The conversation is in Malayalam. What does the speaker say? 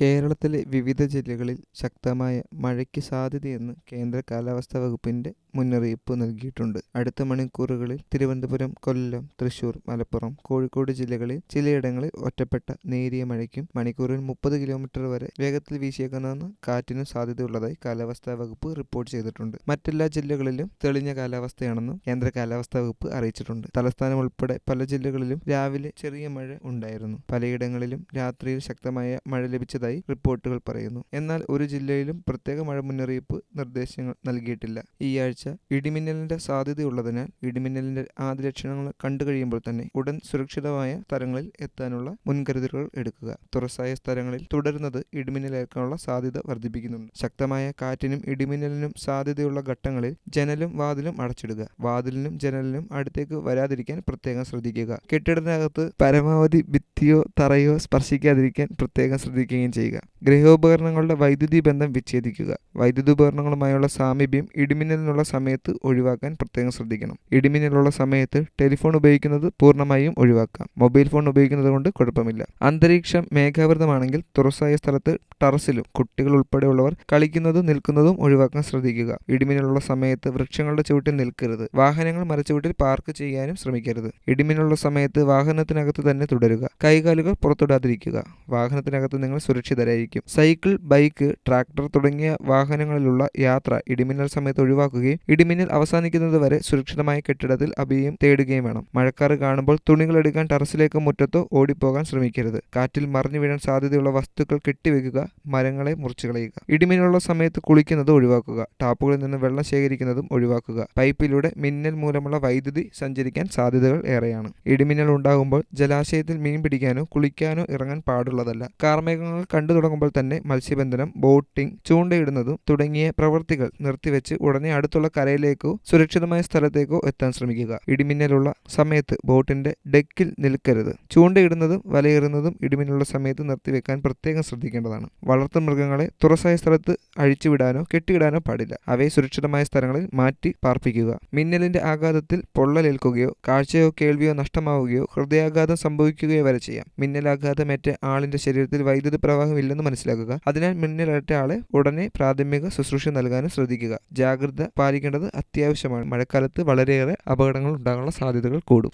കേരളത്തിലെ വിവിധ ജില്ലകളിൽ ശക്തമായ മഴയ്ക്ക് സാധ്യതയെന്ന് കേന്ദ്ര കാലാവസ്ഥാ വകുപ്പിന്റെ മുന്നറിയിപ്പ് നൽകിയിട്ടുണ്ട്. അടുത്ത മണിക്കൂറുകളിൽ തിരുവനന്തപുരം കൊല്ലം തൃശൂർ മലപ്പുറം കോഴിക്കോട് ജില്ലകളിൽ ചിലയിടങ്ങളിൽ ഒറ്റപ്പെട്ട നേരിയ മഴയ്ക്കും മണിക്കൂറിൽ മുപ്പത് കിലോമീറ്റർ വരെ വേഗത്തിൽ വീശിയേക്കുന്ന കാറ്റിനും സാധ്യതയുള്ളതായി കാലാവസ്ഥാ വകുപ്പ് റിപ്പോർട്ട് ചെയ്തിട്ടുണ്ട്. മറ്റെല്ലാ ജില്ലകളിലും തെളിഞ്ഞ കാലാവസ്ഥയാണെന്നും കേന്ദ്ര കാലാവസ്ഥാ വകുപ്പ് അറിയിച്ചിട്ടുണ്ട്. തലസ്ഥാനം ഉൾപ്പെടെ പല ജില്ലകളിലും രാവിലെ ചെറിയ മഴ ഉണ്ടായിരുന്നു. പലയിടങ്ങളിലും രാത്രിയിൽ ശക്തമായ മഴ ലഭിച്ചതായി റിപ്പോർട്ടുകൾ പറയുന്നു. എന്നാൽ ഒരു ജില്ലയിലും പ്രത്യേക മഴ മുന്നറിയിപ്പ് നിർദ്ദേശങ്ങൾ നൽകിയിട്ടില്ല. ഈ ആഴ്ച ഇടിമിന്നലിന്റെ സാധ്യതയുള്ളതിനാൽ ഇടിമിന്നലിന്റെ ആദ്യ ലക്ഷണങ്ങൾ കണ്ടു കഴിയുമ്പോൾ തന്നെ ഉടൻ സുരക്ഷിതമായ സ്ഥലങ്ങളിൽ എത്താനുള്ള മുൻകരുതലുകൾ എടുക്കുക. തുറസായ സ്ഥലങ്ങളിൽ തുടരുന്നത് ഇടിമിന്നലേക്കാനുള്ള സാധ്യത വർദ്ധിപ്പിക്കുന്നുണ്ട്. ശക്തമായ കാറ്റിനും ഇടിമിന്നലിനും സാധ്യതയുള്ള ഘട്ടങ്ങളിൽ ജനലും വാതിലും അടച്ചിടുക. വാതിലിനും ജനലിനും അടുത്തേക്ക് വരാതിരിക്കാൻ പ്രത്യേകം ശ്രദ്ധിക്കുക. കെട്ടിടത്തിനകത്ത് പരമാവധി ഭിത്തിയോ തറയോ സ്പർശിക്കാതിരിക്കാൻ പ്രത്യേകം ശ്രദ്ധിക്കുകയും ചെയ്യുക. ഗൃഹോപകരണങ്ങളുടെ വൈദ്യുതി ബന്ധം വിച്ഛേദിക്കുക. വൈദ്യുതി ഉപകരണങ്ങളുമായുള്ള സാമീപ്യം ഇടിമിന്നലിനുള്ള സമയത്ത് ഒഴിവാക്കാൻ പ്രത്യേകം ശ്രദ്ധിക്കണം. ഇടിമിന്നലുള്ള സമയത്ത് ടെലിഫോൺ ഉപയോഗിക്കുന്നത് പൂർണമായും ഒഴിവാക്കാം. മൊബൈൽ ഫോൺ ഉപയോഗിക്കുന്നത് കൊണ്ട് കുഴപ്പമില്ല. അന്തരീക്ഷം മേഘാവൃതമാണെങ്കിൽ തുറസായ സ്ഥലത്ത് ടെറസിലും കുട്ടികൾ ഉൾപ്പെടെയുള്ളവർ കളിക്കുന്നതും നിൽക്കുന്നതും ഒഴിവാക്കാൻ ശ്രദ്ധിക്കുക. ഇടിമിന്നലുള്ള സമയത്ത് വൃക്ഷങ്ങളുടെ ചുവട്ടിൽ നിൽക്കരുത്. വാഹനങ്ങൾ മരച്ചുവട്ടിൽ പാർക്ക് ചെയ്യാനും ശ്രമിക്കരുത്. ഇടിമിന്നലുള്ള സമയത്ത് വാഹനത്തിനകത്ത് തന്നെ തുടരുക. കൈകാലുകൾ പുറത്തിടാതിരിക്കുക. വാഹനത്തിനകത്ത് നിങ്ങൾ സുരക്ഷിതരായിരിക്കും. സൈക്കിൾ ബൈക്ക് ട്രാക്ടർ തുടങ്ങിയ വാഹനങ്ങളിലുള്ള യാത്ര ഇടിമിന്നൽ സമയത്ത് ഒഴിവാക്കുകയും ഇടിമിന്നൽ അവസാനിക്കുന്നത് വരെ സുരക്ഷിതമായ കെട്ടിടത്തിൽ അഭയം തേടുകയും വേണം. മഴക്കാറ് കാണുമ്പോൾ തുണികൾ എടുക്കാൻ ടെറസിലേക്ക് മുറ്റത്തോ ഓടിപ്പോകാൻ ശ്രമിക്കരുത്. കാറ്റിൽ മറിഞ്ഞു വീഴാൻ സാധ്യതയുള്ള വസ്തുക്കൾ കെട്ടിവെക്കുക മരങ്ങളെ മുറിച്ചു കളയുക. ഇടിമിന്നലുള്ള സമയത്ത് കുളിക്കുന്നത് ഒഴിവാക്കുക. ടാപ്പുകളിൽ നിന്ന് വെള്ളം ശേഖരിക്കുന്നതും ഒഴിവാക്കുക. പൈപ്പിലൂടെ മിന്നൽ മൂലമുള്ള വൈദ്യുതി സഞ്ചരിക്കാൻ സാധ്യതകൾ ഏറെയാണ്. ഇടിമിന്നൽ ഉണ്ടാകുമ്പോൾ ജലാശയത്തിൽ മീൻ പിടിക്കാനോ കുളിക്കാനോ ഇറങ്ങാൻ പാടുള്ളതല്ല. കാർമേഘങ്ങൾ കണ്ടു തുടങ്ങുമ്പോൾ തന്നെ മത്സ്യബന്ധനം ബോട്ടിംഗ് ചൂണ്ടയിടുന്നതും തുടങ്ങിയ പ്രവൃത്തികൾ നിർത്തിവെച്ച് ഉടനെ അടുത്തുള്ള കരയിലേക്കോ സുരക്ഷിതമായ സ്ഥലത്തേക്കോ എത്താൻ ശ്രമിക്കുക. ഇടിമിന്നലുള്ള സമയത്ത് ബോട്ടിന്റെ ഡെക്കിൽ നിൽക്കരുത്. ചൂണ്ടയിടുന്നതും വലയേറുന്നതും ഇടിമിന്നലുള്ള സമയത്ത് നിർത്തിവെക്കാൻ പ്രത്യേകം ശ്രദ്ധിക്കേണ്ടതാണ്. വളർത്തു മൃഗങ്ങളെ തുറസായ സ്ഥലത്ത് അഴിച്ചുവിടാനോ കെട്ടിയിടാനോ പാടില്ല. അവയെ സുരക്ഷിതമായ സ്ഥലങ്ങളിൽ മാറ്റി പാർപ്പിക്കുക. മിന്നലിന്റെ ആഘാതത്തിൽ പൊള്ളലേൽക്കുകയോ കാഴ്ചയോ കേൾവിയോ നഷ്ടമാവുകയോ ഹൃദയാഘാതം സംഭവിക്കുകയോ വരെ ചെയ്യാം. മിന്നലാഘാതമേറ്റ ആളിന്റെ ശരീരത്തിൽ വൈദ്യുത പ്രവാഹം ഇല്ലെന്ന് മനസ്സിലാക്കുക. അതിനാൽ മിന്നലേറ്റ ആളെ ഉടനെ പ്രാഥമിക ശുശ്രൂഷ നൽകാനും ശ്രദ്ധിക്കുക. ജാഗ്രത പാലിക്കേണ്ടത് അത്യാവശ്യമാണ്. മഴക്കാലത്ത് വളരെയേറെ അപകടങ്ങൾ ഉണ്ടാകാനുള്ള സാധ്യതകൾ കൂടും.